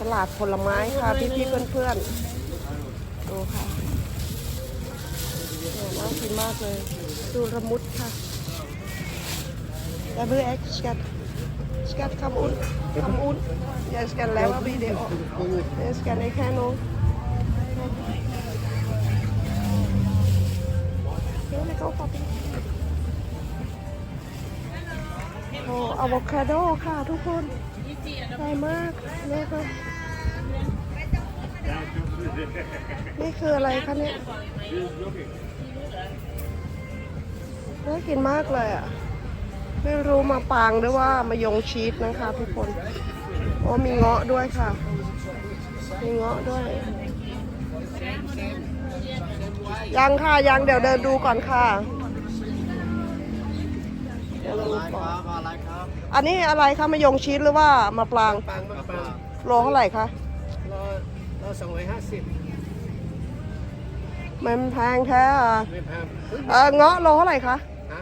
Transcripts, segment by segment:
ตลาดผลไม้ค่ะพี่พี่ๆเพื่อนๆดูค่ะเนี่ยน่ากินมากเลยดูระมุดค่ะแต่เบื่อเอ็กซ์สกัดสกัดคำอุ่นคำอุ่นอย่าสกันแล้วว่าวิดีโออย่าสกันในแค่นู้นเดี๋ยวให้เขาขอไปโอ้อะโวคาโดค่ะทุกคนใหญ่มากนี่ก็ นี่คืออะไรคะเนี่ยน่ากินมากเลยอะ ไม่รู้มาปางหรือว่ามายงชีสนะคะทุกคน โอ้มีเงาะด้วยค่ะ มีเงาะด้วย ยังค่ะยังเดี๋ยวเดินดูก่อนค่ะเดี๋ยวดูก่อนอะไรครับอันนี้อะไรคะมายงชีสหรือว่ามาปรางปังมะปราง โลเท่าไหร่คะรอ รอสองร้อยห้าสิบมันแพงแท้อะไม่แพงเออเงาะโลเท่าไหร่คะฮะ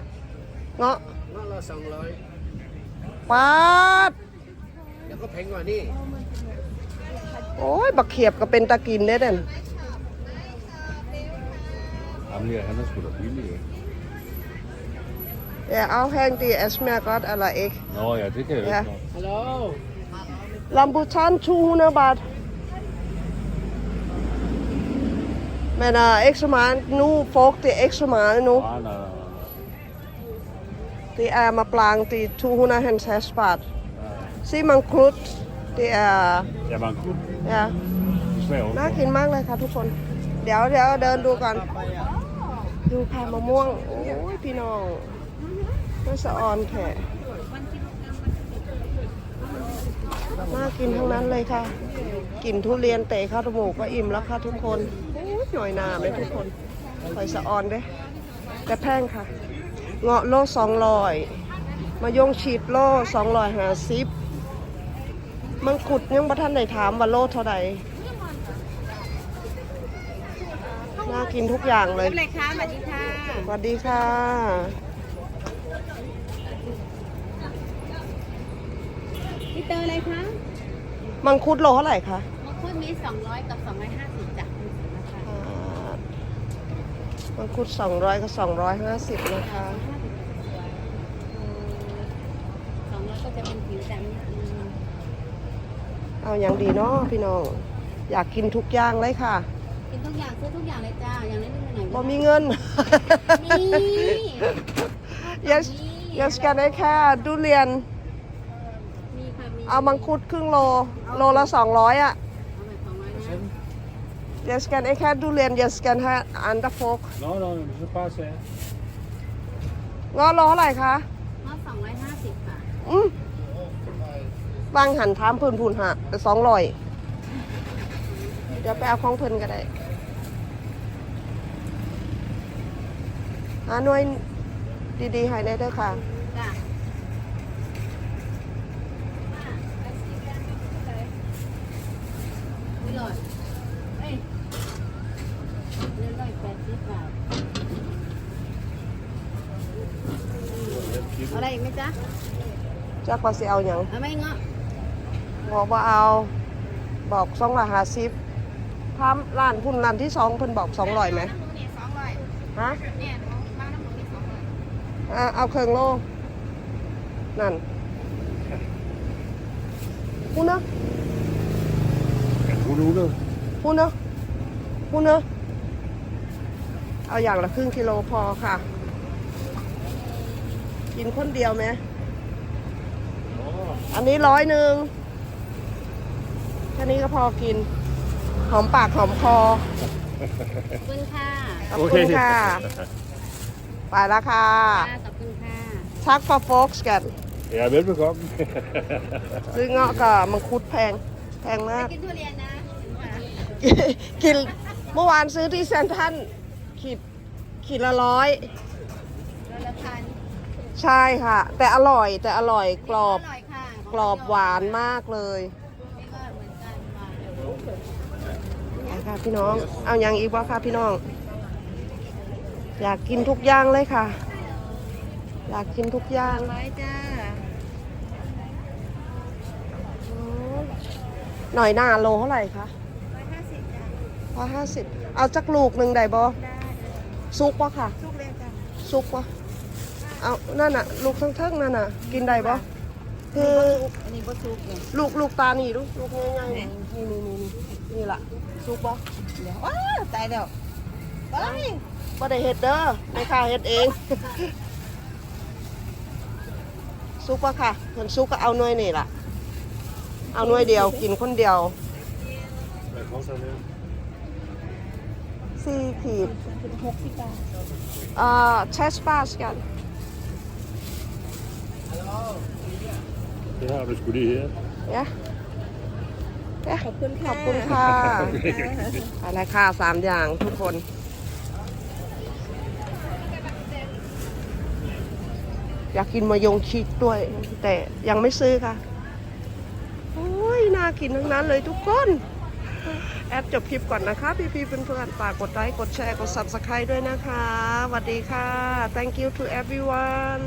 เงาะรอรอสองร้อยปาดแล้วก็แพงกว่านี่โอ้ยบักเขียบก็เป็นตะกินเด้อเด่น Amliga hennes skulle da billigere. Ja, afhængig af smager eller ikke. Nå ja, det kan jeg jo Ja. ikke. nå. ฮัลโหล Rambutan 200 baht. Men uh, ikke så meget nu. Frugt, det er ikke så meget nu. Nej, nej, nej, nej. Det er med blanc, det er 250 baht. Se man krut, det er... Ja, man kunne. Ja, Det smager også. น่ากินมากเลยค่ะทุกคน เดี๋ยวเดี๋ยวเดินดูก่อนไปอะดูค่ะมะม่วง โอ้ยพี่น้องน่าสะออนแค่น่ากินทั้งนั้นเลยค่ะ กลิ่นทุเรียนเตะเข้าจมูกก็อิ่มแล้วค่ะทุกคนโอ้ย หน่อยหนาไหมทุกคนคอยสะออนเด้แต่แพงค่ะ เงาะโลสองร้อยมายงฉีดโลสองร้อยห้าสิบมังคุดยังประท่านได้ถามว่าโลเท่าไหร่น่ากินทุกอย่างเลยอะไรคะสวัสดีค่ะสวัสดีค่ะ พี่เตอร์อะไรคะ มังคุดโลเท่าไหร่คะ มังคุดมี200กับ250จ้ะอ่า มังคุด200กับ250นะคะสองร้อยก็จะเป็นผิวดำนิดนึงเอาอย่างดีเนาะพี่น้อง อยากกินทุกอย่างเลยค่ะ กินทุกอย่างซื้อทุกอย่างเลยจ้า อย่างนี้นิดหน่อยบ่มีเงิน มี yes yes กันได้แค่ดูเรียนมีค่ะมีเอามังคุดครึ่งโล โลละ200อะเอาแบบสองร้อยนะ yes กันได้แค่ดูเรียน yes กันให้อันตะโฟก Nå, nå, men så bare sagde งอโลเท่าไหร่คะงอสองร้อยห้าสิบค่ะอืมวางหันถามเพิ่นพูนหะสองร้อยเดี๋ยวไปเอาของเพิ่นก็ได้หาหน่วยดีๆให้ได้เด้อค่ะ จ้ะไม่หลอดเอ้ยเลื่อนร้อยแปดสิบบาท เอาอะไรอีกไหมจ๊ะจักว่าสิเอาหยังเอาไหม่เงาะบอกว่าเอา บอกสองร้อยห้าสิบถามร้านพุ่นร้านที่สองเพิ่นบอกสองร้อยไหมน้ำหมูเนี่ยสองร้อยฮะเนี่ยบ้านน้ำหมูเนี่ยสองร้อยอ่าเอาเครื่องโลนั่นพูนเนอะ Hun nu, พูนเนอะพูนเนอะเอาอย่างละครึ่งกิโลพอค่ะ กินคนเดียวไหมอันนี้ร้อยหนึ่งแค่นี้ก็พอกิน หอมปากหอมคอ ขอบคุณค่ะขอบคุณค่ะ ไปแล้วค่ะ ค่ะขอบคุณค่ะ ชักฟอร์โฟกส์กัน Ja, velbekomme. ซื้อเงาะกับมังคุดแพง แพงมาก กินทุเรียนนะกินเมื่อวานซื้อที่เซนทรันขีดขีดละร้อยโลละพัน ใช่ค่ะ แต่อร่อยแต่อร่อยกรอบ อร่อยค่ะกรอบหวานมากเลยนี่ก็เหมือนกันหวานเอาค่ะพี่น้อง เอาอย่างอีกบ่ค่ะพี่น้อง อยากกินทุกอย่างเลยค่ะ อยากกินทุกอย่างร้อยจ้าอืมหน่อยหน้าโลเท่าไหร่คะร้อยห้าสิบจ้ะร้อยห้าสิบเอาจักลูกหนึ่งได้บ่ได้ซุกปะค่ะ ทุกเลยจ้ะซุกปะ เอานั่นน่ะ ลูกทั้งเทิงๆนั่นน่ะ กินได้บ่คืออันนี้บ่ซุกเลยลูกลูกตานี่ดูลูกง่ายๆนี่นี่นี่นี่นี่ล่ะซุกปะเดี๋ยวว้าวตายแล้วไปบ่ได้เฮ็ดเด้อไม่ค่าเฮ็ดเองซุกปะค่ะเพิ่นซุกก็เอาหน่วยนี่ล่ะ เอาหน่วยเดียวกินคนเดียว Wat kost dat nu? สี่ขีดเป็นหกสิบบาทอ่าเชสปาสกัน Ja, dat is goed hier. เนี่ยเนี่ยขอบคุณขค่ะอบคุณค่ะอะไรค่ะสามอย่างทุกคน อยากกินมายงชิดด้วย แต่ยังไม่ซื้อค่ะ โอ้ย น่ากินทั้งนั้นเลยทุกคน แอดจบคลิปก่อนนะคะ พี่ๆเพื่อนๆฝากกดไลค์ กดแชร์ กด subscribe ด้วยนะคะสวัสดีค่ะ thank you to everyone